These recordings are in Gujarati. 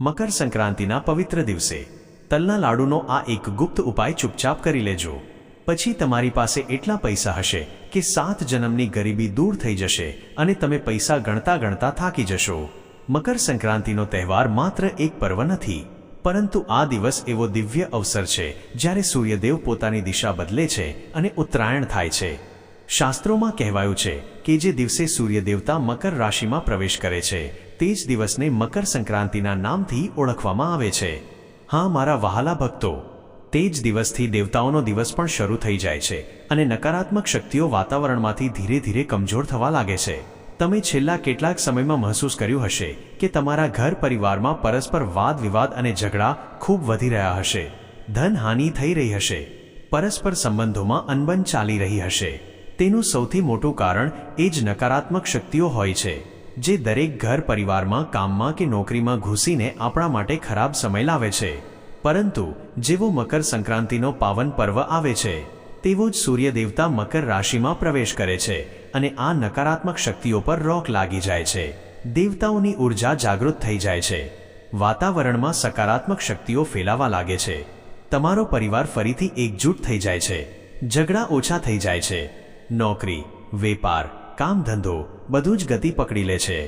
મકર સંક્રાંતિના પવિત્ર દિવસે. તલના લાડુનો આ એક ગુપ્ત ઉપાય ચૂપચાપ કરી લેજો. પછી તમારી પાસે એટલા પૈસા હશે કે સાત જન્મની ગરીબી દૂર થઈ જશે અને તમે પૈસા ગણતા ગણતા થાકી જશો. મકર સંક્રાંતિનો તહેવાર માત્ર એક પર્વ નથી, પરંતુ આ દિવસ એવો દિવ્ય અવસર છે જ્યારે સૂર્યદેવ પોતાની દિશા બદલે છે અને ઉત્તરાયણ થાય છે. શાસ્ત્રોમાં કહેવાયું છે કે જે દિવસે સૂર્યદેવતા મકર રાશિમાં પ્રવેશ કરે છે તે જ દિવસને મકર સંક્રાંતિના નામથી ઓળખવામાં આવે છે. હા, મારા વહાલા ભક્તો, તે જ દિવસથી દેવતાઓનો દિવસ પણ શરૂ થઈ જાય છે અને નકારાત્મક શક્તિઓ વાતાવરણમાંથી ધીરે ધીરે કમજોર થવા લાગે છે. તમે છેલ્લા કેટલાક સમયમાં મહેસૂસ કર્યું હશે કે તમારા ઘર પરિવારમાં પરસ્પર વાદ વિવાદ અને ઝઘડા ખૂબ વધી રહ્યા હશે. ધનહાનિ થઈ રહી હશે. પરસ્પર સંબંધોમાં અનબન ચાલી રહી હશે. તેનું સૌથી મોટું કારણ એ જ નકારાત્મક શક્તિઓ હોય છે. જે દરેક ઘર પરિવારમાં, કામમાં કે નોકરીમાં ઘૂસીને આપણા માટે ખરાબ સમય લાવે છે. પરંતુ જેવો મકર સંક્રાંતિનો પાવન પર્વ આવે છે, તેવો જ સૂર્ય દેવતા મકર રાશિમાં પ્રવેશ કરે છે અને આ નકારાત્મક શક્તિઓ પર રોક લાગી જાય છે. દેવતાઓની ઊર્જા જાગૃત થઈ જાય છે. વાતાવરણમાં સકારાત્મક શક્તિઓ ફેલાવા લાગે છે. તમારો પરિવાર ફરીથી એકજૂટ થઈ જાય છે. ઝઘડા ઓછા થઈ જાય છે. નોકરી, વેપાર કામ ધંધો બધું જ ગતિ પકડી લે છે.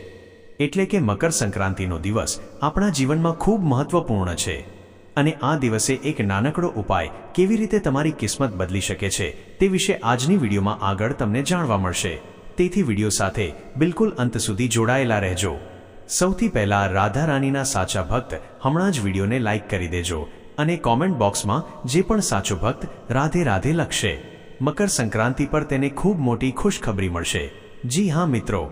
એટલે કે મકર સંક્રાંતિનો દિવસ આપણા જીવનમાં ખૂબ મહત્વપૂર્ણ છે. અને આ દિવસે એક નાનકડો ઉપાય કેવી રીતે તમારી કિસ્મત બદલી શકે છે તે વિશે આજની વિડીયોમાં આગળ તમને જાણવા મળશે. તેથી વીડિયો સાથે બિલકુલ અંત સુધી જોડાયેલા રહેજો. સૌથી પહેલા રાધા રાણીના સાચા ભક્ત હમણાં જ વિડીયોને લાઇક કરી દેજો અને કોમેન્ટ બોક્સમાં જે પણ સાચો ભક્ત રાધે રાધે લખશે. મકર સંક્રાંતિ પર તેને ખૂબ મોટી ખુશખબરી મળશે. જી હા, મિત્રો.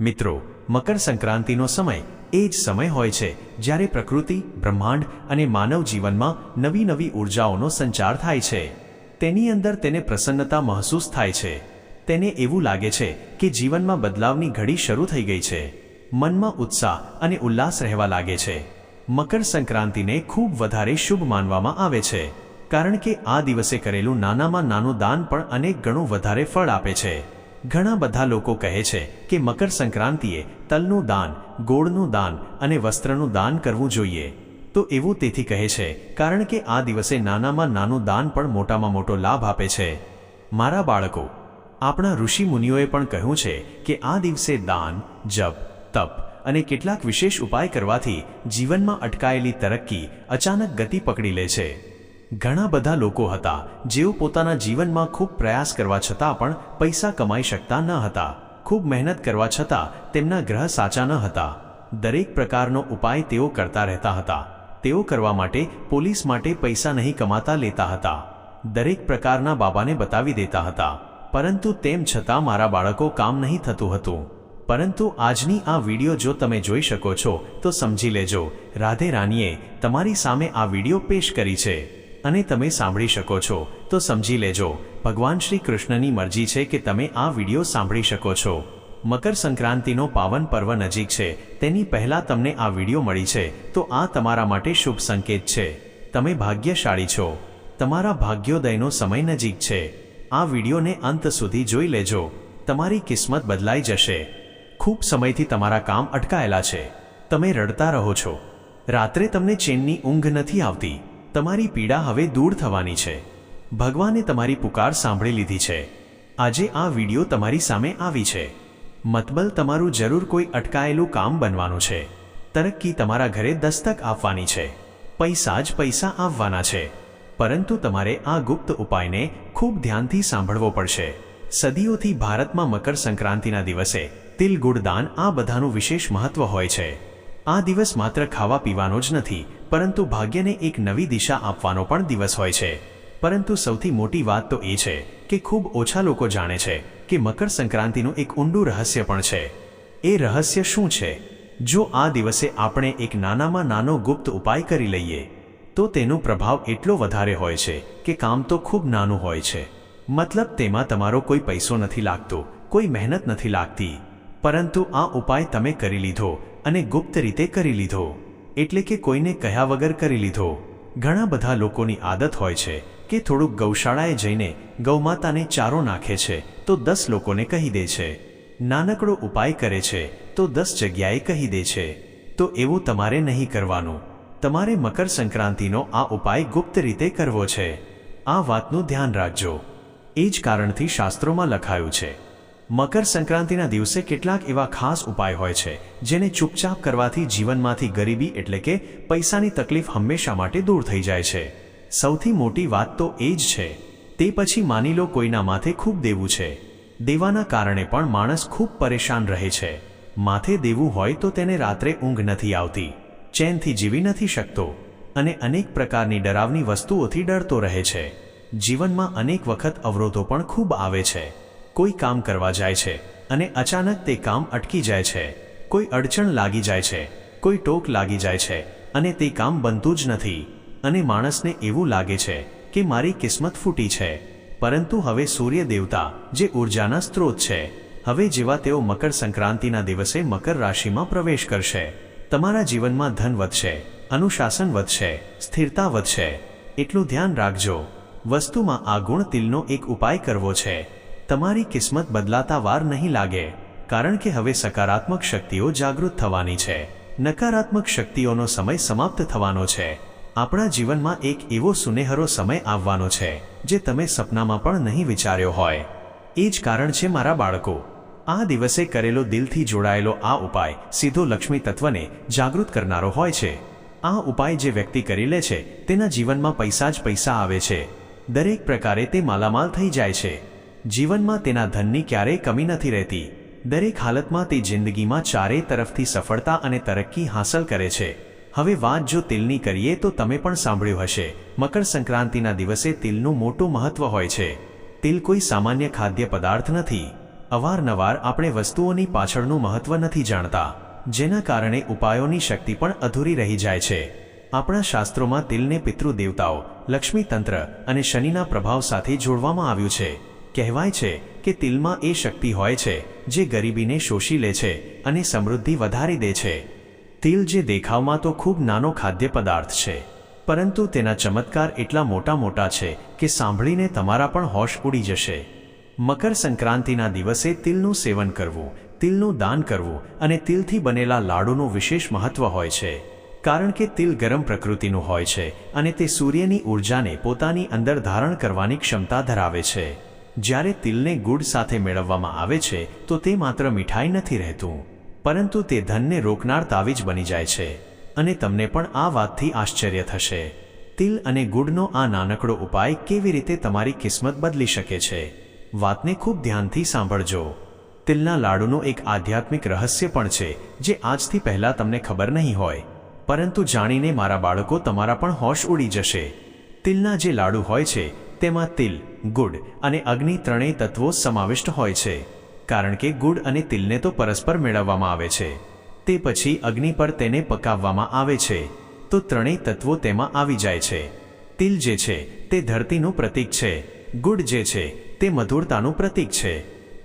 મિત્રો, મકર સંક્રાંતિનો સમય એ જ સમય હોય છે જ્યારે પ્રકૃતિ, બ્રહ્માંડ અને માનવ જીવનમાં નવી નવી ઉર્જાઓનો સંચાર થાય છે. તેની અંદર તેને પ્રસન્નતા મહસૂસ થાય છે. તેને એવું લાગે છે કે જીવનમાં બદલાવની ઘડી શરૂ થઈ ગઈ છે. મનમાં ઉત્સાહ અને ઉલ્લાસ રહેવા લાગે છે. મકર સંક્રાંતિને ખૂબ વધારે શુભ માનવામાં આવે છે. કારણ કે આ દિવસે કરેલું નાનામાં નાનું દાન પણ અનેક ગણું વધારે ફળ આપે છે. ઘણા બધા લોકો કહે છે કે મકર સંક્રાંતિએ તલનું દાન, ગોળનું દાન અને વસ્ત્રનું દાન કરવું જોઈએ. તો એવું તેથી કહે છે, કારણ કે આ દિવસે નાનામાં નાનું દાન પણ મોટામાં મોટો લાભ આપે છે. મારા બાળકો, આપણા ઋષિ મુનિઓએ પણ કહ્યું છે કે આ દિવસે દાન, જપ, તપ અને કેટલાક વિશેષ ઉપાય કરવાથી જીવનમાં અટકાયેલી તરક્કી અચાનક ગતિ પકડી લે છે. ઘણા બધા લોકો હતા, જેઓ પોતાના જીવનમાં ખૂબ પ્રયાસ કરવા છતાં પણ પૈસા કમાઈ શકતા ન હતા. ખૂબ મહેનત કરવા છતાં તેમના ગ્રહ સાચા ન હતા. દરેક પ્રકારનો ઉપાય તેઓ કરતા રહેતા હતા. તેઓ કરવા માટે પોલીસ માટે પૈસા નહીં કમાતા લેતા હતા. દરેક પ્રકારના બાબાને બતાવી દેતા હતા. પરંતુ તેમ છતાં મારા બાળકો કામ નહીં થતું હતું. પરંતુ આજની આ વીડિયો જો તમે જોઈ શકો છો, તો સમજી લેજો. રાધે રાનીએ તમારી સામે આ વીડિયો પેશ કરી છે. અને તમે સાંભળી શકો છો. તો સમજી લેજો, ભગવાન શ્રી કૃષ્ણની મરજી છે કે તમે આ વીડિયો સાંભળી શકો છો. મકર સંક્રાંતિનો પાવન પર્વ નજીક છે, તેની પહેલા તમને આ વીડિયો મળી છે, તો આ તમારા માટે શુભ સંકેત છે. તમે ભાગ્યશાળી છો. તમારા ભાગ્યોદયનો સમય નજીક છે. આ વિડીયોને અંત સુધી જોઈ લેજો. તમારી કિસ્મત બદલાઈ જશે. ખૂબ સમયથી તમારા કામ અટકાયેલા છે. તમે રડતા રહો છો. રાત્રે તમને ચેનની ઊંઘ નથી આવતી. તમારી પીડા હવે દૂર થવાની છે. ભગવાને તમારી પુકાર સાંભળી લીધી છે. આજે આ વીડિયો તમારી સામે આવી છે. મતબલ તમારું જરૂર કોઈ અટકાયેલું કામ બનવાનું છે. તરક્કી તમારા ઘરે દસ્તક આપવાની છે. પૈસા જ પૈસા આવવાના છે. પરંતુ તમારે આ ગુપ્ત ઉપાયને ખૂબ ધ્યાનથી સાંભળવો પડશે. સદીઓથી ભારતમાં મકર સંક્રાંતિના દિવસે તિલ ગુડદાન આ બધાનું વિશેષ મહત્વ હોય છે. આ દિવસ માત્ર ખાવા પીવાનો જ નથી, પરંતુ ભાગ્યને એક નવી દિશા આપવાનો પણ દિવસ હોય છે. પરંતુ સૌથી મોટી વાત તો એ છે કે ખૂબ ઓછા લોકો જાણે છે કે મકર સંક્રાંતિનું એક ઊંડું રહસ્ય પણ છે. એ રહસ્ય શું છે? જો આ દિવસે આપણે એક નાનામાં નાનો ગુપ્ત ઉપાય કરી લઈએ, તો તેનો પ્રભાવ એટલો વધારે હોય છે કે કામ તો ખૂબ નાનું હોય છે. મતલબ તેમાં તમારો કોઈ પૈસો નથી લાગતો, કોઈ મહેનત નથી લાગતી. પરંતુ આ ઉપાય તમે કરી લીધો અને ગુપ્ત રીતે કરી લીધો. એટલે કે કોઈને કહ્યા વગર કરી લીધો. ઘણા બધા લોકોની આદત હોય છે કે થોડુંક ગૌશાળાએ જઈને ગૌમાતાને ચારો નાખે છે તો દસ લોકોને કહી દે છે. નાનકડો ઉપાય કરે છે તો દસ જગ્યાએ કહી દે છે. તો એવું તમારે નહીં કરવાનું. તમારે મકર સંક્રાંતિનો આ ઉપાય ગુપ્ત રીતે કરવો છે. આ વાતનું ધ્યાન રાખજો. એ જ કારણથી શાસ્ત્રોમાં લખાયું છે. મકર સંક્રાંતિના દિવસે કેટલાક એવા ખાસ ઉપાય હોય છે, જેને ચૂપચાપ કરવાથી જીવનમાંથી ગરીબી એટલે કે પૈસાની તકલીફ હંમેશા માટે દૂર થઈ જાય છે. સૌથી મોટી વાત તો એ જ છે, તે પછી માની લો કોઈના માથે ખૂબ દેવું છે. દેવાના કારણે પણ માણસ ખૂબ પરેશાન રહે છે. માથે દેવું હોય તો તેને રાત્રે ઊંઘ નથી આવતી, ચેનથી જીવી નથી શકતો, અને અનેક પ્રકારની ડરાવની વસ્તુઓથી ડરતો રહે છે. જીવનમાં અનેક વખત અવરોધો પણ ખૂબ આવે છે. કોઈ કામ કરવા જાય છે અને અચાનક તે કામ અટકી જાય છે. કોઈ અડચણ લાગી જાય છે, કોઈ ટોક લાગી જાય છે અને તે કામ બનતું જ નથી. અને માણસને એવું લાગે છે કે મારી કિસ્મત ફૂટી છે. પરંતુ હવે સૂર્ય દેવતા, જે ઉર્જાના સ્ત્રોત છે, હવે જેવા તેઓ મકર સંક્રાંતિના દિવસે મકર રાશિમાં પ્રવેશ કરશે. તમારા જીવનમાં ધન વધશે, અનુશાસન વધશે, સ્થિરતા વધશે. એટલું ધ્યાન રાખજો. વસ્તુમાં આ ગુણ તિલનો એક ઉપાય કરવો છે. તમારી કિસ્મત બદલાતા વાર નહીં લાગે, કારણ કે હવે સકારાત્મક શક્તિઓ જાગૃત થવાની છે. નકારાત્મક શક્તિઓનો સમય સમાપ્ત થવાનો છે. આપણા જીવનમાં એક એવો સુનેહરો સમય આવવાનો છે, જે તમે સપનામાં પણ નહીં વિચાર્યો હોય. એ જ કારણ છે મારા બાળકો. આ દિવસે કરેલો દિલથી જોડાયેલો આ ઉપાય સીધો લક્ષ્મી તત્વને જાગૃત કરનારો હોય છે. આ ઉપાય જે વ્યક્તિ કરી લે છે, તેના જીવનમાં પૈસા જ પૈસા આવે છે. દરેક પ્રકારે તે માલામાલ થઈ જાય છે. જીવનમાં તેના ધનની ક્યારેય કમી નથી રહેતી. દરેક હાલતમાં તે જિંદગીમાં ચારે તરફથી સફળતા અને તરક્કી હાંસલ કરે છે. હવે વાત જો તિલની કરીએ તો તમે પણ સાંભળ્યું હશે. મકર સંક્રાંતિના દિવસે તિલનું મોટું મહત્વ હોય છે. તિલ કોઈ સામાન્ય ખાદ્ય પદાર્થ નથી. અવારનવાર આપણે વસ્તુઓની પાછળનું મહત્વ નથી જાણતા. જેના કારણે ઉપાયોની શક્તિ પણ અધૂરી રહી જાય છે. આપણા શાસ્ત્રોમાં તિલને પિતૃદેવતાઓ લક્ષ્મી તંત્ર અને શનિના પ્રભાવ સાથે જોડવામાં આવ્યું છે. કહેવાય છે કે તિલમાં એ શક્તિ હોય છે જે ગરીબીને શોષી લે છે અને સમૃદ્ધિ વધારી દે છે. તિલ જે દેખાવમાં તો ખૂબ નાનો ખાદ્ય પદાર્થ છે, પરંતુ તેના ચમત્કાર એટલા મોટા મોટા છે કે સાંભળીને તમારા પણ હોશ ઉડી જશે. મકર સંક્રાંતિના દિવસે તિલનું સેવન કરવું, તિલનું દાન કરવું અને તિલથી બનેલા લાડુનું વિશેષ મહત્વ હોય છે. કારણ કે તિલ ગરમ પ્રકૃતિનું હોય છે અને તે સૂર્યની ઊર્જાને પોતાની અંદર ધારણ કરવાની ક્ષમતા ધરાવે છે. જ્યારે તિલને ગુડ સાથે મેળવવામાં આવે છે, તો તે માત્ર મીઠાઈ નથી રહેતું, પરંતુ તે ધનને રોકનાર તાવીજ બની જાય છે. અને તમને પણ આ વાતથી આશ્ચર્ય થશે. તિલ અને ગુડનો આ નાનકડો ઉપાય કેવી રીતે તમારી કિસ્મત બદલી શકે છે? વાતને ખૂબ ધ્યાનથી સાંભળજો. તિલના લાડુનો એક આધ્યાત્મિક રહસ્ય પણ છે, જે આજથી પહેલાં તમને ખબર નહીં હોય, પરંતુ જાણીને મારા બાળકો તમારા પણ હોશ ઉડી જશે. તિલના જે લાડુ હોય છે તેમાં તિલ, ગુડ અને અગ્નિ ત્રણેય તત્વો સમાવિષ્ટ હોય છે, કારણ કે ગુડ અને તિલને તો પરસ્પર મેળવવામાં આવે છે. તે પછી અગ્નિ પર તેને પકાવવામાં આવે છે, તો ત્રણેય તત્વો તેમાં આવી જાય છે. તિલ જે છે, તે ધરતીનું પ્રતીક છે, ગુડ જે છે, તે મધુરતાનું પ્રતીક છે,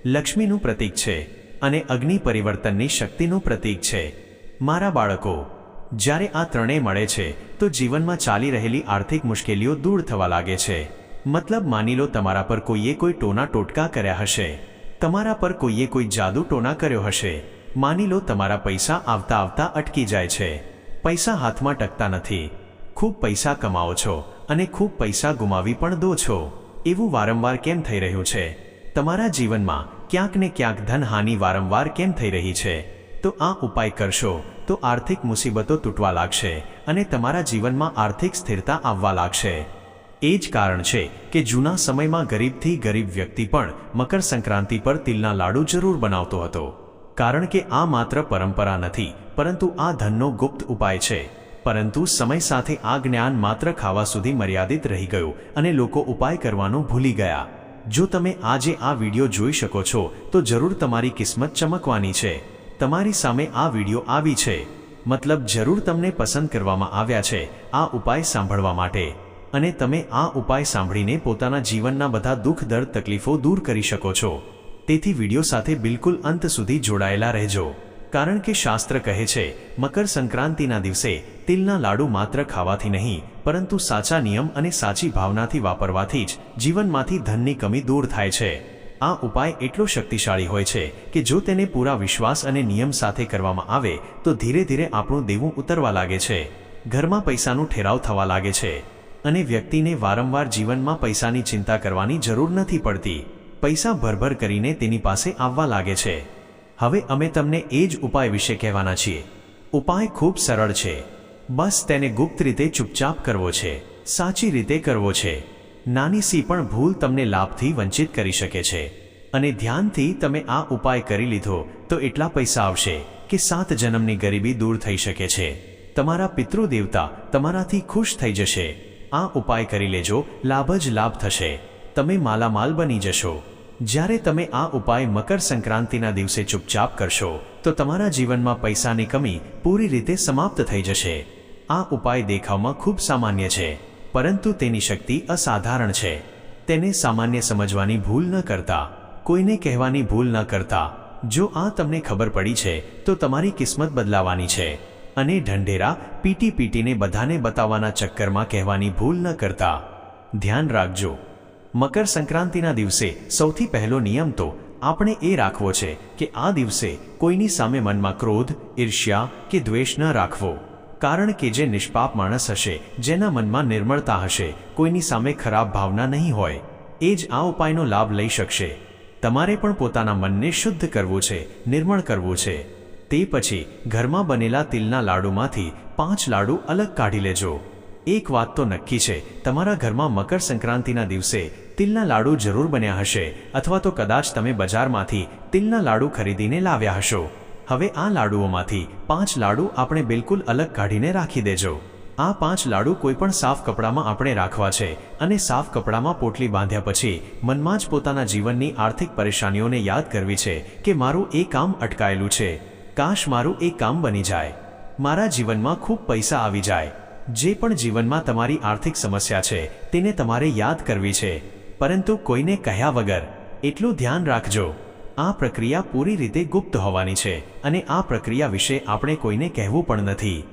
લક્ષ્મીનું પ્રતીક છે, અને અગ્નિ પરિવર્તનની શક્તિનું પ્રતીક છે. મારા બાળકો, જ્યારે આ ત્રણેય મળે છે, તો જીવનમાં ચાલી રહેલી આર્થિક મુશ્કેલીઓ દૂર થવા લાગે છે. મતલબ માની લો તમારા પર કોઈએ કોઈ ટોના ટોટકા કર્યા હશે. તમારા પર કોઈએ કોઈ જાદુ ટોના કર્યો હશે. માની લો તમારા પૈસા આવતા આવતા અટકી જાય છે. પૈસા હાથમાં ટકતા નથી. ખૂબ પૈસા કમાઓ છો અને ખૂબ પૈસા ગુમાવી પણ દો છો. એવું વારંવાર કેમ થઈ રહ્યું છે? તમારા જીવનમાં ક્યાંક ને ક્યાંક ધનહાનિ વારંવાર કેમ થઈ રહી છે? તો આ ઉપાય કરશો તો આર્થિક મુસીબતો તૂટવા લાગશે અને તમારા જીવનમાં આર્થિક સ્થિરતા આવવા લાગશે. એ જ કારણ છે કે જૂના સમયમાં ગરીબથી ગરીબ વ્યક્તિ પણ મકર સંક્રાંતિ પર તિલના લાડુ જરૂર બનાવતો હતો. કારણ કે આ માત્ર પરંપરા નથી, પરંતુ આ ધનનો ગુપ્ત ઉપાય છે. પરંતુ સમય સાથે આ જ્ઞાન માત્ર ખાવા સુધી મર્યાદિત રહી ગયું અને લોકો ઉપાય કરવાનું ભૂલી ગયા. જો તમે આજે આ વીડિયો જોઈ શકો છો, તો જરૂર તમારી કિસ્મત ચમકવાની છે. તમારી સામે આ વીડિયો આવી છે. મતલબ જરૂર તમને પસંદ કરવામાં આવ્યા છે, આ ઉપાય સાંભળવા માટે. અને તમે આ ઉપાય સાંભળીને પોતાના જીવનના બધા દુઃખ, દર્દ, તકલીફો દૂર કરી શકો છો. તેથી વીડિયો સાથે બિલકુલ અંત સુધી જોડાયેલા રહેજો. કારણ કે શાસ્ત્ર કહે છે, મકર સંક્રાંતિના દિવસે તિલના લાડુ માત્ર ખાવાથી નહીં, પરંતુ સાચા નિયમ અને સાચી ભાવનાથી વાપરવાથી જ જીવનમાંથી ધનની કમી દૂર થાય છે. આ ઉપાય એટલો શક્તિશાળી હોય છે કે જો તેને પૂરા વિશ્વાસ અને નિયમ સાથે કરવામાં આવે, તો ધીરે ધીરે આપણું દેવું ઉતરવા લાગે છે. ઘરમાં પૈસાનું ઠેરાવ થવા લાગે છે. અને વ્યક્તિને વારંવાર જીવનમાં પૈસાની ચિંતા કરવાની જરૂર નથી પડતી. પૈસા ભરભર કરીને તેની પાસે આવવા લાગે છે. હવે અમે તમને એ જ ઉપાય વિશે કહેવાના છીએ. ઉપાય ખૂબ સરળ છે. બસ તેને ગુપ્ત રીતે ચૂપચાપ કરવો છે. સાચી રીતે કરવો છે. નાની સી પણ ભૂલ તમને લાભથી વંચિત કરી શકે છે. અને ધ્યાનથી તમે આ ઉપાય કરી લીધો, તો એટલા પૈસા આવશે કે સાત જન્મની ગરીબી દૂર થઈ શકે છે. તમારા પિતૃદેવતા તમારાથી ખુશ થઈ જશે. આ ઉપાય કરી લેજો, લાભ જ લાભ થશે. તમે માલામાલ બની જશો. જ્યારે તમે આ ઉપાય મકર સંક્રાંતિના દિવસે ચૂપચાપ કરશો, તો તમારા જીવનમાં પૈસાની કમી પૂરી રીતે સમાપ્ત થઈ જશે. આ ઉપાય દેખાવમાં ખૂબ સામાન્ય છે, પરંતુ તેની શક્તિ અસાધારણ છે. તેને સામાન્ય સમજવાની ભૂલ ન કરતા, કોઈને કહેવાની ભૂલ ન કરતા. જો આ તમને ખબર પડી છે, તો તમારી કિસ્મત બદલાવાની છે. અને ઢંઢેરા પીટી પીટીને બધાને બતાવવાના ચક્કરમાં કહેવાની ભૂલ ન કરતા. ધ્યાન રાખજો. મકર સંક્રાંતિના દિવસે સૌથી પહેલો નિયમ તો આપણે એ રાખવો છે કે આ દિવસે કોઈની સામે મનમાં ક્રોધ, ઈર્ષ્યા કે દ્વેષ ન રાખવો. કારણ કે જે નિષ્પાપ માણસ હશે, જેના મનમાં નિર્મળતા હશે, કોઈની સામે ખરાબ ભાવના નહીં હોય, એ જ આ ઉપાયનો લાભ લઈ શકશે. તમારે પણ પોતાના મનને શુદ્ધ કરવું છે, નિર્મળ કરવું છે. તે પછી ઘરમાં બનેલા તિલના લાડુમાંથી પાંચ લાડુ અલગ કાઢી લેજો. એક વાત તો નક્કી છે, તમારા ઘરમાં મકર સંક્રાંતિના દિવસે તિલના લાડુ જરૂર બન્યા હશે, અથવા તો કદાચ તમે બજારમાંથી તિલના લાડુ ખરીદીને લાવ્યા હશો. હવે આ લાડુઓમાંથી પાંચ લાડુ આપણે બિલકુલ અલગ કાઢીને રાખી દેજો. આ પાંચ લાડુ કોઈપણ સાફ કપડામાં આપણે રાખવા છે, અને સાફ કપડામાં પોટલી બાંધ્યા પછી મનમાં જ પોતાના જીવનની આર્થિક પરેશાનીઓને યાદ કરવી છે કે મારું એ કામ અટકાયેલું છે. કાશ મારું એ કામ બની જાય. મારા જીવનમાં ખૂબ પૈસા આવી જાય. જે પણ જીવનમાં તમારી આર્થિક સમસ્યા છે, તેને તમારે યાદ કરવી છે. પરંતુ કોઈને કહ્યા વગર, એટલું ધ્યાન રાખજો. આ પ્રક્રિયા પૂરી રીતે ગુપ્ત હોવાની છે અને આ પ્રક્રિયા વિશે આપણે કોઈને કહેવું પણ નથી.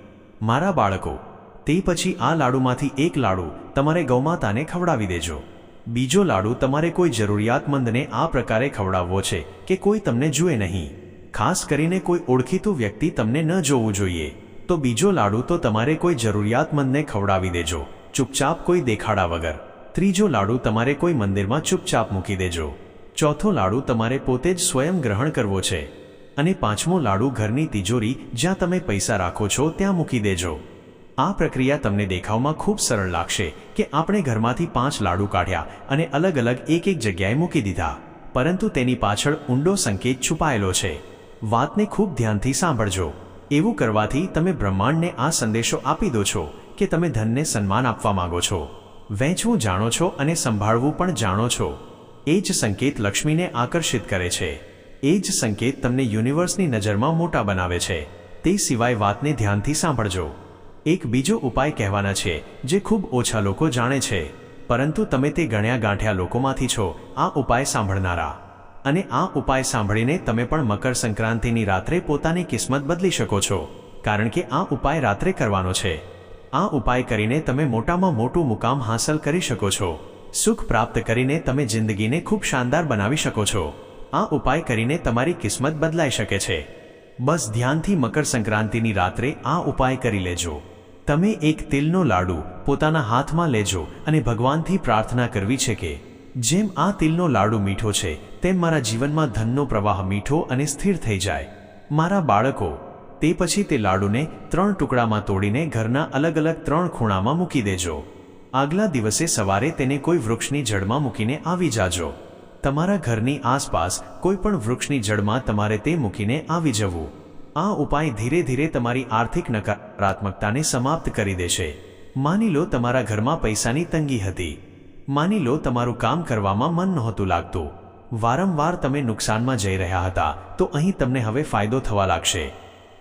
મારા બાળકો, તે પછી આ લાડુમાંથી એક લાડુ તમારે ગૌમાતાને ખવડાવી દેજો. બીજો લાડુ તમારે કોઈ જરૂરિયાતમંદને આ પ્રકારે ખવડાવવો છે કે કોઈ તમને જુએ નહીં. ખાસ કરીને કોઈ ઓળખીતું વ્યક્તિ તમને ન જોવું જોઈએ. તો બીજો લાડુ તો તમારે કોઈ જરૂરિયાતમંદને ખવડાવી દેજો. ચૂપચાપ કોઈ દેખાડા વગર. ત્રીજો લાડુ તમારે કોઈ મંદિરમાં ચૂપચાપ મૂકી દેજો. ચોથો લાડુ તમારે પોતે જ સ્વયં ગ્રહણ કરવો છે. અને પાંચમો લાડુ ઘરની તિજોરી જ્યાં તમે પૈસા રાખો છો ત્યાં મૂકી દેજો. આ પ્રક્રિયા તમને દેખાવમાં ખૂબ સરળ લાગશે કે આપણે ઘરમાંથી પાંચ લાડુ કાઢ્યા અને અલગ અલગ એક એક જગ્યાએ મૂકી દીધા. પરંતુ તેની પાછળ ઊંડો સંકેત છુપાયેલો છે. વાતને ખૂબ ધ્યાનથી સાંભળજો. એવું કરવાથી તમે બ્રહ્માંડને આ સંદેશો આપી દો છો કે તમે ધનને સન્માન આપવા માંગો છો. વહેંચવું જાણો છો અને સંભાળવું પણ જાણો છો. એ જ સંકેત લક્ષ્મીને આકર્ષિત કરે છે. એ જ સંકેત તમને યુનિવર્સની નજરમાં મોટા બનાવે છે. તે સિવાય વાતને ધ્યાનથી સાંભળજો. એક બીજો ઉપાય કહેવાના છે જે ખૂબ ઓછા લોકો જાણે છે. પરંતુ તમે તે ગણ્યા ગાંઠ્યા લોકોમાંથી છો. આ ઉપાય સાંભળનારા અને આ ઉપાય સાંભળીને તમે પણ મકર સંક્રાંતિની રાત્રે પોતાની કિસ્મત બદલી શકો છો, કારણ કે આ ઉપાય રાત્રે કરવાનો છે. આ ઉપાય કરીને તમે મોટામાં મોટું મુકામ હાંસલ કરી શકો છો. સુખ પ્રાપ્ત કરીને તમે જિંદગીને ખૂબ શાનદાર બનાવી શકો છો. આ ઉપાય કરીને તમારી કિસ્મત બદલાઈ શકે છે. બસ ધ્યાનથી મકર સંક્રાંતિની રાત્રે આ ઉપાય કરી લેજો. તમે એક તિલનો લાડુ પોતાના હાથમાં લેજો અને ભગવાનથી પ્રાર્થના કરવી છે કે જેમ આ તિલનો લાડુ મીઠો છે, તેમ મારા જીવનમાં ધનનો પ્રવાહ મીઠો અને સ્થિર થઈ જાય. મારા બાળકો, તે પછી તે લાડુને ત્રણ ટુકડામાં તોડીને ઘરના અલગ અલગ ત્રણ ખૂણામાં મૂકી દેજો. આગલા દિવસે સવારે તેને કોઈ વૃક્ષની જડમાં મૂકીને આવી જાજો. તમારા ઘરની આસપાસ કોઈ પણ વૃક્ષની જડમાં તમારે તે મૂકીને આવી જવું. આ ઉપાય ધીરે ધીરે તમારી આર્થિક નકારાત્મકતાને સમાપ્ત કરી દેશે. માની લો તમારા ઘરમાં પૈસાની તંગી હતી. માની લો તમારું કામ કરવામાં મન નહોતું લાગતું. વારંવાર તમે નુકસાનમાં જઈ રહ્યા હતા, તો અહીં તમને હવે ફાયદો થવા લાગશે.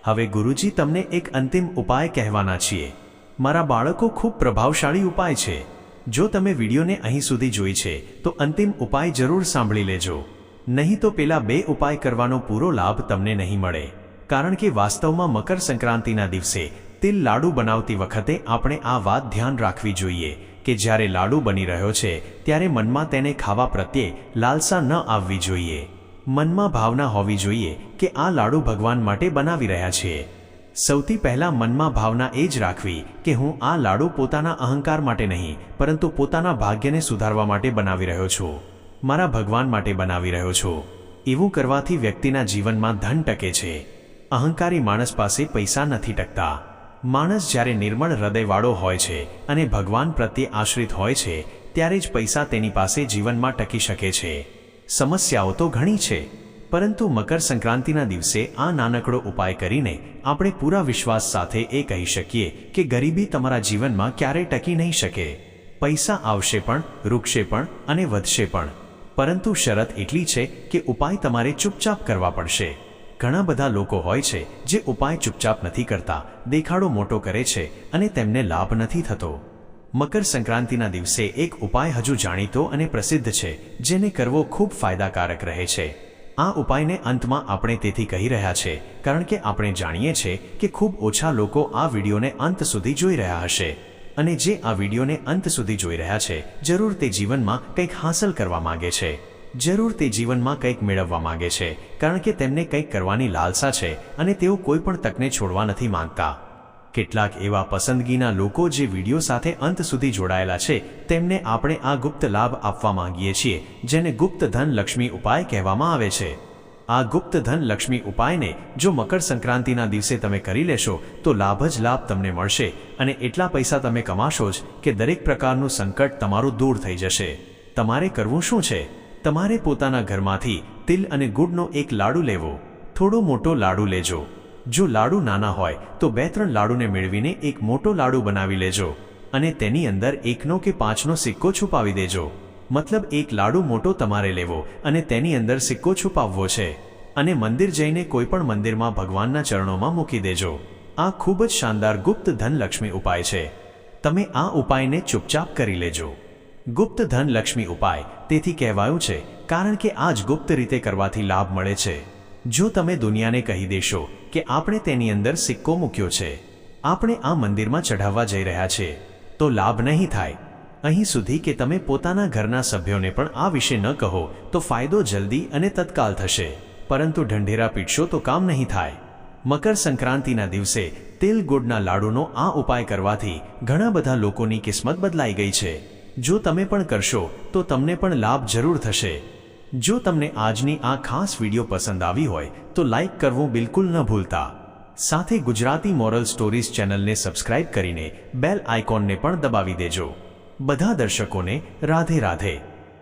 હવે ગુરુજી, તમને એક અંતિમ ઉપાય કહેવાના છીએ. મારા બાળકો ખૂબ પ્રભાવશાળી ઉપાય છે. જો તમે વિડીયોને અહીં સુધી જોઈ છે, તો અંતિમ ઉપાય જરૂર સાંભળી લેજો. નહીં તો પેલા બે ઉપાય કરવાનો પૂરો લાભ તમને નહીં મળે. કારણ કે વાસ્તવમાં મકર સંક્રાંતિના દિવસે તિલ લાડુ બનાવતી વખતે આપણે આ વાત ધ્યાન રાખવી જોઈએ. કે જ્યારે લાડુ બની રહ્યો છે, ત્યારે મનમાં તેને ખાવા પ્રત્યે લાલસા ન આવવી જોઈએ. મનમાં ભાવના હોવી જોઈએ કે આ લાડુ ભગવાન માટે બનાવી રહ્યા છીએ સૌથી પહેલાં મનમાં ભાવના એ જ રાખવી કે હું આ લાડુ પોતાના અહંકાર માટે નહીં, પરંતુ પોતાના ભાગ્યને સુધારવા માટે બનાવી રહ્યો છું. મારા ભગવાન માટે બનાવી રહ્યો છું. એવું કરવાથી વ્યક્તિના જીવનમાં ધન ટકે છે. અહંકારી માણસ પાસે પૈસા નથી ટકતા. માણસ જ્યારે નિર્મળ હૃદયવાળો હોય છે અને ભગવાન પ્રત્યે આશ્રિત હોય છે, ત્યારે જ પૈસા તેની પાસે જીવનમાં ટકી શકે છે. સમસ્યાઓ તો ઘણી છે, પરંતુ મકર સંક્રાંતિના દિવસે આ નાનકડો ઉપાય કરીને આપણે પૂરા વિશ્વાસ સાથે એ કહી શકીએ કે ગરીબી તમારા જીવનમાં ક્યારેય ટકી નહીં શકે. પૈસા આવશે પણ, રૂકશે પણ અને વધશે પણ. પરંતુ શરત એટલી છે કે ઉપાય તમારે ચૂપચાપ કરવા પડશે. ઘણા બધા લોકો હોય છે જે ઉપાય ચૂપચાપ નથી કરતા, દેખાડો મોટો કરે છે અને તેમને લાભ નથી થતો. મકર સંક્રાંતિના દિવસે એક ઉપાય હજુ જાણીતો અને પ્રસિદ્ધ છે, જેને કરવો ખૂબ ફાયદાકારક રહે છે. આ ઉપાયને અંતમાં આપણે તેથી કહી રહ્યા છે, કારણ કે આપણે જાણીએ છીએ કે ખૂબ ઓછા લોકો આ વિડીયોને અંત સુધી જોઈ રહ્યા હશે. અને જે આ વિડીયોને અંત સુધી જોઈ રહ્યા છે, જરૂર તે જીવનમાં કંઈક હાંસલ કરવા માંગે છે. જરૂર તે જીવનમાં કંઈક મેળવવા માંગે છે, કારણ કે તેમને કંઈક કરવાની લાલસા છે અને તેઓ કોઈ પણ તકને છોડવા નથી માંગતા. કેટલાક એવા પસંદગીના લોકો જે વીડિયો સાથે અંત સુધી જોડાયેલા છે, તેમને આપણે આ ગુપ્ત લાભ આપવા માંગીએ છીએ, જેને ગુપ્ત ધન લક્ષ્મી ઉપાય કહેવામાં આવે છે. આ ગુપ્ત ધન લક્ષ્મી ઉપાયને જો મકર સંક્રાંતિના દિવસે તમે કરી લેશો, તો લાભ જ લાભ તમને મળશે અને એટલા પૈસા તમે કમાશો જ કે દરેક પ્રકારનું સંકટ તમારું દૂર થઈ જશે. તમારે કરવું શું છે? તમારે પોતાના ઘરમાંથી તિલ અને ગુડનો એક લાડુ લેવો. થોડો મોટો લાડુ લેજો. જો લાડુ નાના હોય, તો બે ત્રણ લાડુને મેળવીને એક મોટો લાડુ બનાવી લેજો અને તેની અંદર એકનો કે પાંચનો સિક્કો છુપાવી દેજો. મતલબ એક લાડુ મોટો તમારે લેવો અને તેની અંદર સિક્કો છુપાવવો છે અને મંદિર જઈને કોઈ પણ મંદિરમાં ભગવાનના ચરણોમાં મૂકી દેજો. આ ખૂબ જ શાનદાર ગુપ્ત ધનલક્ષ્મી ઉપાય છે. તમે આ ઉપાયને ચૂપચાપ કરી લેજો. ગુપ્ત ધનલક્ષ્મી ઉપાય. તેથી કહેવાયું છે, કારણ કે આ જ ગુપ્ત રીતે કરવાથી લાભ મળે છે. જો તમે દુનિયાને કહી દેશો કે આપણે તેની અંદર સિક્કો મૂક્યો છે, આપણે આ મંદિરમાં ચઢાવવા જઈ રહ્યા છીએ તો લાભ નહીં થાય. અહીં સુધી કે તમે પોતાના ઘરના સભ્યોને પણ આ વિશે ન કહો, તો ફાયદો જલ્દી અને તત્કાલ થશે. પરંતુ ઢંઢેરા પીટશો તો કામ નહીં થાય. મકર સંક્રાંતિના દિવસે તેલ ગોળના લાડુનો આ ઉપાય કરવાથી ઘણા બધા લોકોની કિસ્મત બદલાઈ ગઈ છે. જો તમે પણ કરશો, તો તમને પણ લાભ જરૂર થશે. જો તમને આજની આ ખાસ વીડિયો પસંદ આવી હોય, તો લાઇક કરવું બિલકુલ ન ભૂલતા. સાથે ગુજરાતી મોરલ સ્ટોરીઝ ચેનલને સબસ્ક્રાઇબ કરીને બેલ આઇકોનને પણ દબાવી દેજો. બધા દર્શકોને રાધે રાધે.